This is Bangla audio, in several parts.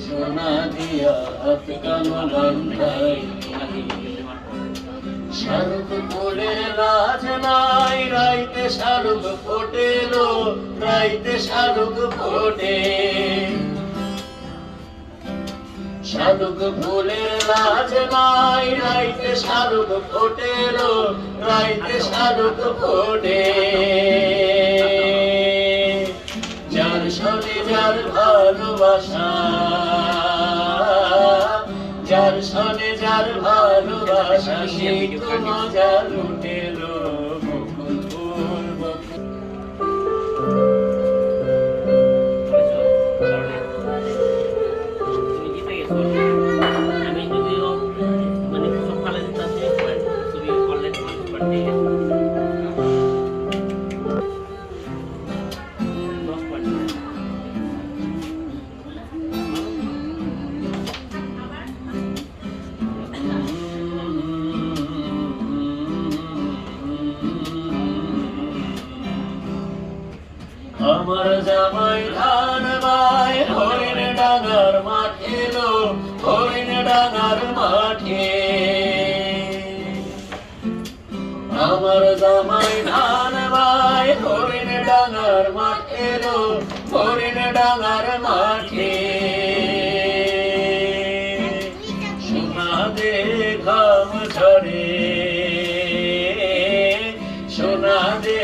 সোনা দিয়া হাত বান্ধাই শালুক ফুলের লাজ নাই রাইতে শালুক ফোটেলো রাইতে শালুক ফোটে শালুক ফুলের লাজ নাই রাইতে শালুক ফোটেলো রাইতে শালুক ফোটে ভালোবাসা। যার সনে যার ভালোবাসা সেই তো মজা লুটেলো আমার জামাই ধান বাই, হরিণ ডাঙার মাঠে লো হরিণ ডাঙার মাঠে। সোনা দে ঘাম ঝরে সোনা দে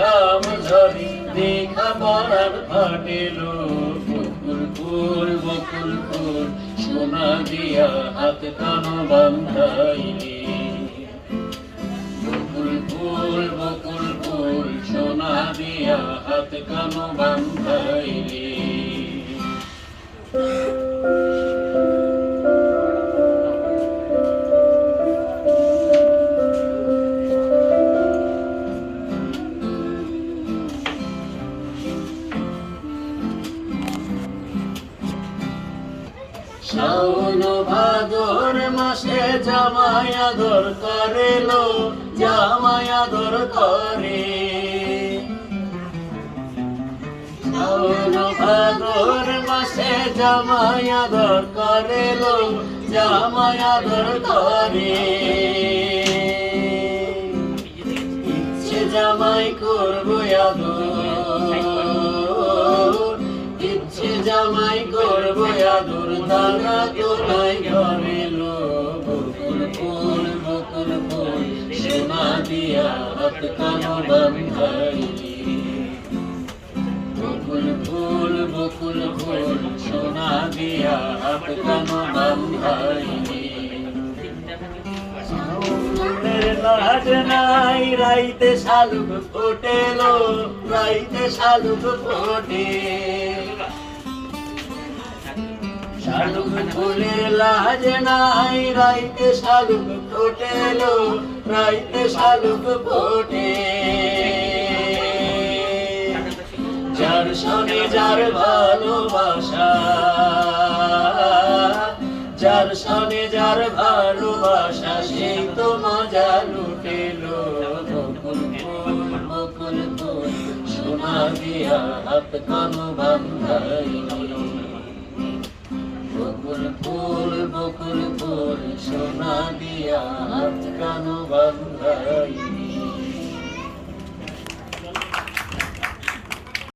ঘাম ঝরে, দেখা পরার ফাটেলো বকুল ফুল বকুল ফুল, সোনা দিয়া হাত কানো বান্ধাইলে। কানো বান্ধাইলে শাওন ভাদর মাসে জামাই আদর করে লো জামাই আদর করে। ভাদর মাসে জামাই আদর করে লো জামাই আদর করে। ইচ্ছে জামাই করব আদর, ইচ্ছে জামাই করব আদর, দানা তোলাই ঘরে লো, বকুল ফুল বকুল ফুল দিয়া হাত কানো বকুল ফুল বকুল ফুল, সোনা দিয়া কানো লাজ নাই, রাইতে শালুক ফোটেলো, রাইতে শালুক ফোটে। শালুক ফুলের লাজ নাই, রাইতে শালুক ফোটেলো, রাইতে শালুক ফোটে। সনে যার ভালোবাসা, যার সনে যার ভালোবাসা, সে তো মজা লুটেলো। বকুল ফুল সোনা দিয়া হাত কানো বান্ধাইলি বকুল ফুল বকুল ফুল, সোনা দিয়া হাত কানো বান্ধাইলি